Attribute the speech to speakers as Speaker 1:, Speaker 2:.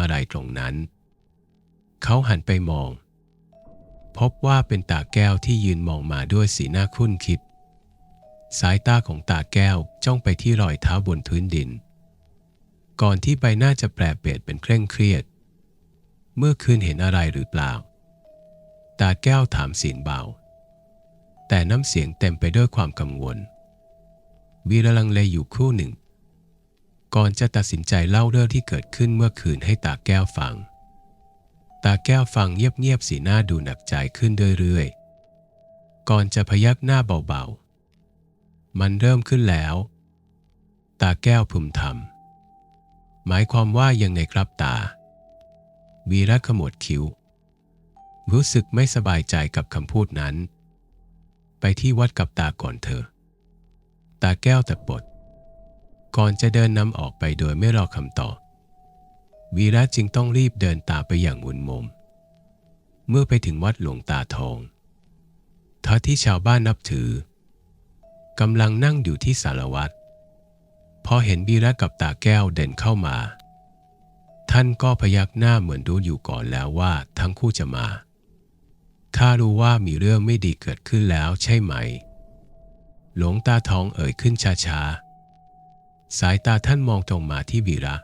Speaker 1: อะไรตรงนั้น เขาหันไปมอง พบว่าเป็นตาแก้วที่ยืนมองมาด้วยสีหน้าคุ้นคิด สายตาของตาแก้วจ้องไปที่รอยเท้าบนพื้นดิน ก่อนที่ใบหน้าจะแปรเปลี่ยนเป็นเคร่งเครียด เมื่อคืนเห็นอะไรหรือเปล่า ตาแก้วถามเสียงเบา แต่น้ำเสียงเต็มไปด้วยความกังวลวีระลังเลอยู่ครู่หนึ่ง ก่อนจะตัดสินใจเล่าเรื่องที่เกิดขึ้นเมื่อคืนให้ตาแก้วฟัง ตาแก้วฟังเงียบๆสีหน้าดูหนักใจขึ้นเรื่อยๆ ก่อนจะพยักหน้าเบาๆ มันเริ่มขึ้นแล้ว ตาแก้วพึมพำหมายความว่ายังไงครับตา วีระขมวดคิ้ว รู้สึกไม่สบายใจกับคำพูดนั้น ไปที่วัดกับตาก่อนเถอะ ตาแก้วแต่ปด ก่อนจะเดินนำออกไปโดยไม่รอคำตอบ วีระจึงต้องรีบเดินตามไปอย่างมุนมุมเมื่อไปถึงวัดหลวงตาทองท่าที่ชาวบ้านนับถือกำลังนั่งอยู่ที่สารวัตรพอเห็นวีระกับตาแก้วเดินเข้ามา ท่านก็พยักหน้าเหมือนรู้อยู่ก่อนแล้วว่าทั้งคู่จะมา ข้ารู้ว่ามีเรื่องไม่ดีเกิดขึ้นแล้วใช่ไหม หลวงตาทองเอ่ยขึ้นช้าๆ สายตาท่านมองตรงมาที่วีระ